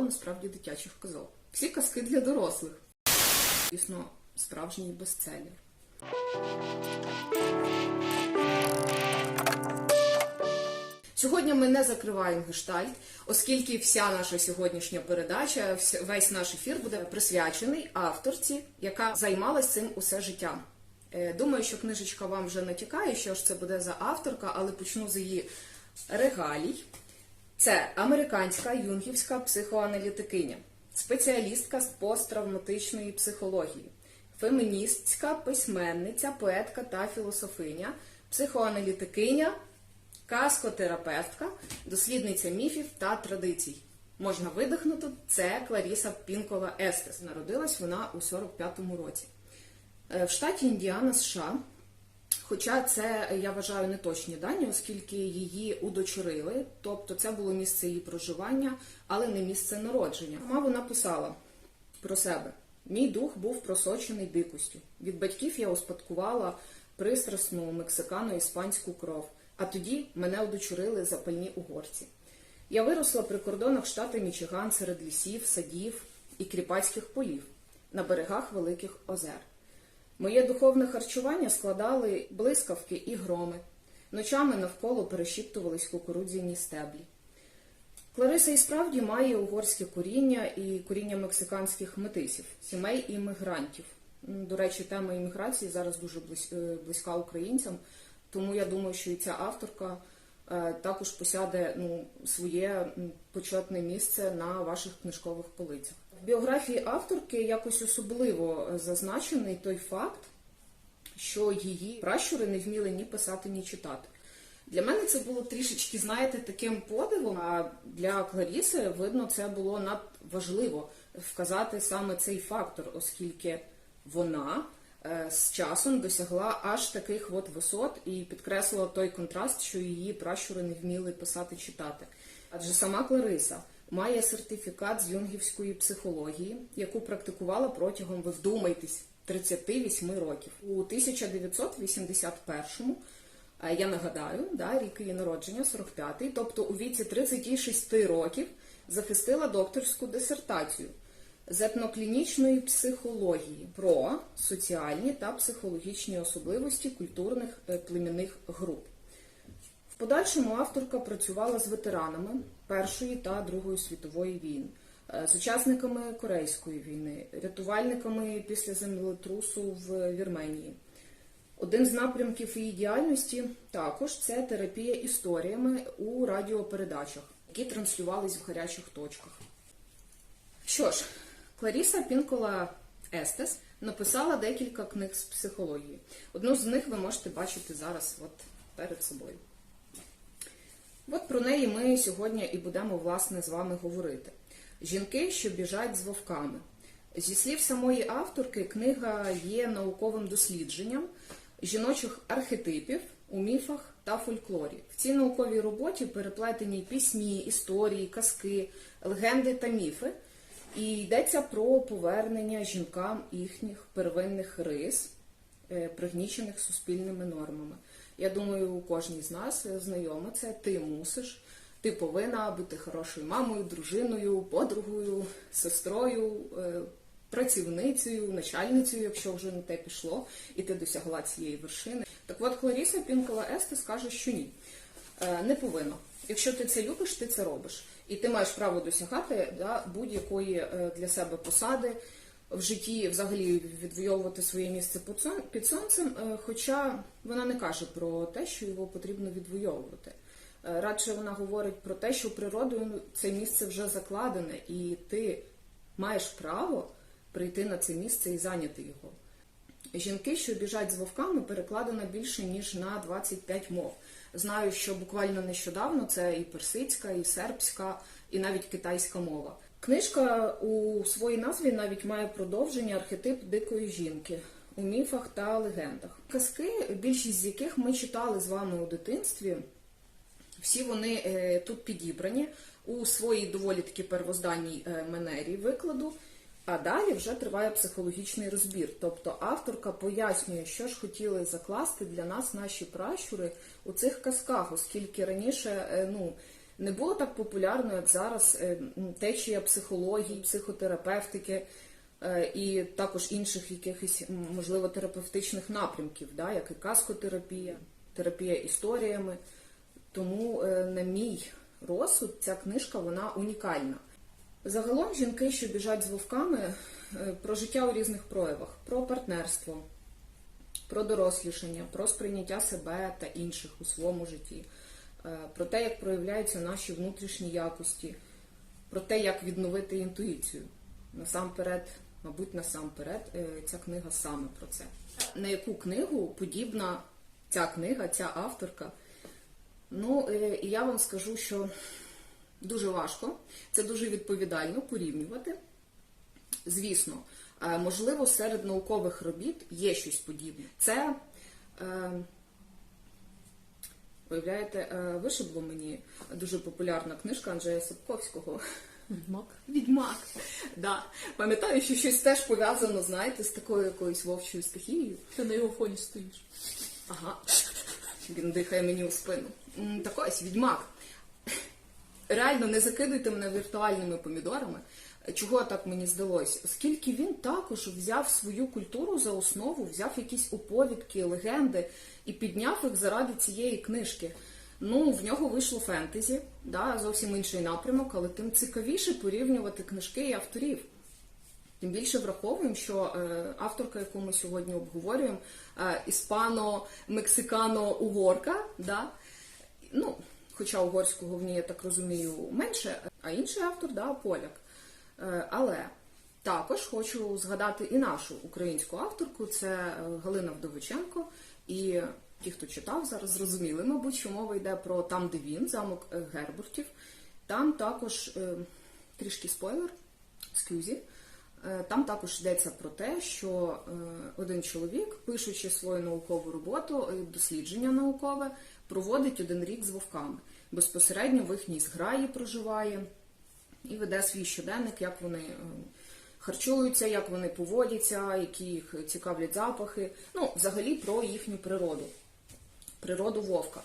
чимало насправді дитячих казок. Всі казки для дорослих. Дійсно, справжній бестселер. Сьогодні ми не закриваємо гештальт, оскільки вся наша сьогоднішня передача, весь наш ефір буде присвячений авторці, яка займалась цим усе життя. Е, Думаю, що книжечка вам вже натякає, що ж це буде за авторка, але почну з її регалій. Це американська юнгівська психоаналітикиня, спеціалістка з посттравматичної психології, феміністська письменниця, поетка та філософиня, психоаналітикиня, каскотерапевтка, дослідниця міфів та традицій. Можна видихнути, це Кларіса Пінкова Естес. Народилась вона у 45-му році. Е, В штаті Індіана, США. Хоча це я вважаю не точні дані, оскільки її удочерили, тобто це було місце її проживання, але не місце народження. Сама вона писала про себе: мій дух був просочений дикостю. Від батьків я успадкувала пристрасну мексикано-іспанську кров, а тоді мене удочерили запальні угорці. Я виросла при кордонах штату Мічиган серед лісів, садів і кріпацьких полів на берегах великих озер. Моє духовне харчування складали блискавки і громи. Ночами навколо перешіптувались кукурудзяні стеблі. Клариса і справді має угорське коріння і коріння мексиканських метисів, сімей іммігрантів. До речі, тема імміграції зараз дуже е, близька українцям, тому я думаю, що і ця авторка також посяде ну, своє почетне місце на ваших книжкових полицях. В біографії авторки якось особливо е, зазначений той факт, що її пращури не вміли ні писати, ні читати. Для мене це було трішечки, знаєте, таким подивом. А для Кларіси, видно, це було надважливо вказати саме цей фактор, оскільки вона е, з часом досягла аж таких от висот і підкреслила той контраст, що її пращури не вміли писати читати. Адже сама Клариса має сертифікат з юнгівської психології, яку практикувала протягом, ви вдумайтесь, 38 років. У 1981-му а Я нагадаю, да, рік її народження, 45-й, тобто у віці 36 років захистила докторську дисертацію з етноклінічної психології про соціальні та психологічні особливості культурних е, племінних груп. В подальшому авторка працювала з ветеранами Першої та Другої світової війн, е, з учасниками Корейської війни, рятувальниками після землетрусу в Вірменії. Один з напрямків її діяльності також це терапія історіями у радіопередачах, які транслювались в гарячих точках. Що ж, Кларіса Пінкола Естес написала декілька книг з психології. Одну з них ви можете бачити зараз от перед собою. От про неї ми сьогодні і будемо власне з вами говорити. Жінки, що біжать з вовками. Зі слів самої авторки, книга є науковим дослідженням жіночих архетипів у міфах та фольклорі. В цій науковій роботі переплетені пісні, історії, казки, легенди та міфи. І йдеться про повернення жінкам їхніх первинних рис, е, пригнічених суспільними нормами. Я думаю, у кожній з нас знайоме це ти мусиш. Ти повинна бути хорошою мамою, дружиною, подругою, сестрою, е, працівницею, начальницею, якщо вже на те пішло, і ти досягла цієї вершини. Так от Кларіса Пінкова Есте скаже, що ні, Е, не повинно. Якщо ти це любиш, ти це робиш. І ти маєш право досягати да, будь-якої е, для себе посади в житті, взагалі відвоювати своє місце під сонцем. е, Хоча вона не каже про те, що його потрібно відвоювати. Е, Радше вона говорить про те, що природою ну, це місце вже закладене, і ти маєш право прийти на це місце і зайняти його. Жінки, що біжать з вовками, перекладено більше ніж на 25 мов. Знаю, що буквально нещодавно це і персидська, і сербська, і навіть китайська мова. Книжка у своїй назві навіть має продовження архетип дикої жінки у міфах та легендах. Казки, більшість з яких ми читали з вами у дитинстві, всі вони е, тут підібрані у своїй доволі таки первозданній е, манері викладу. А далі вже триває психологічний розбір. Тобто авторка пояснює, що ж хотіли закласти для нас наші пращури у цих казках, оскільки раніше е, ну, Не було так популярно, як зараз е, течія психології, психотерапевтики е, і також інших якихось, можливо, терапевтичних напрямків, да, як і каскотерапія, терапія історіями. Тому, на мій розсуд, ця книжка вона унікальна. Загалом жінки, що біжать з вовками, е, про життя у різних проявах, про партнерство, про дорослішання, про сприйняття себе та інших у своєму житті, е, про те, як проявляються наші внутрішні якості, про те, як відновити інтуїцію. Насамперед, мабуть, насамперед, е, ця книга саме про це. На яку книгу подібна ця книга, ця авторка? Ну, і я вам скажу, що дуже важко, це дуже відповідально порівнювати. Звісно, е, можливо, серед наукових робіт є щось подібне. Це, е, уявляєте, е, вишибло мені дуже популярна книжка Анджея Сапковського. Відьмак. Відьмак. Да. Пам'ятаю, що щось теж пов'язано, знаєте, з такою якоюсь вовчою стихією. Ти на його фоні стоїш. Ага. Він дихає мені у спину. Так ось, відьмак. Реально не закидуйте мене віртуальними помідорами. Чого так мені здалось? Оскільки він також взяв свою культуру за основу, взяв якісь оповідки, легенди і підняв їх заради цієї книжки. Ну, в нього вийшло фентезі, да, зовсім інший напрямок, але тим цікавіше порівнювати книжки і авторів. Тим більше враховуємо, що е, авторка, яку ми сьогодні обговорюємо, е, іспано-мексикано-угорка, да? ну, хоча угорського в ній, я так розумію, менше, а інший автор да, поляк. Е, але також хочу згадати і нашу українську авторку, це е, Галина Вдовиченко. І ті, хто читав, зараз зрозуміли, мабуть, що мова йде про там, де він, замок е, Гербуртів. Там також трішки спойлер, скюзі. Там також йдеться про те, що один чоловік, пишучи свою наукову роботу, дослідження наукове, проводить один рік з вовками. Безпосередньо в їхній зграї проживає і веде свій щоденник, як вони е, харчуються, як вони поводяться, які їх цікавлять запахи. Ну, взагалі про їхню природу, природу вовка.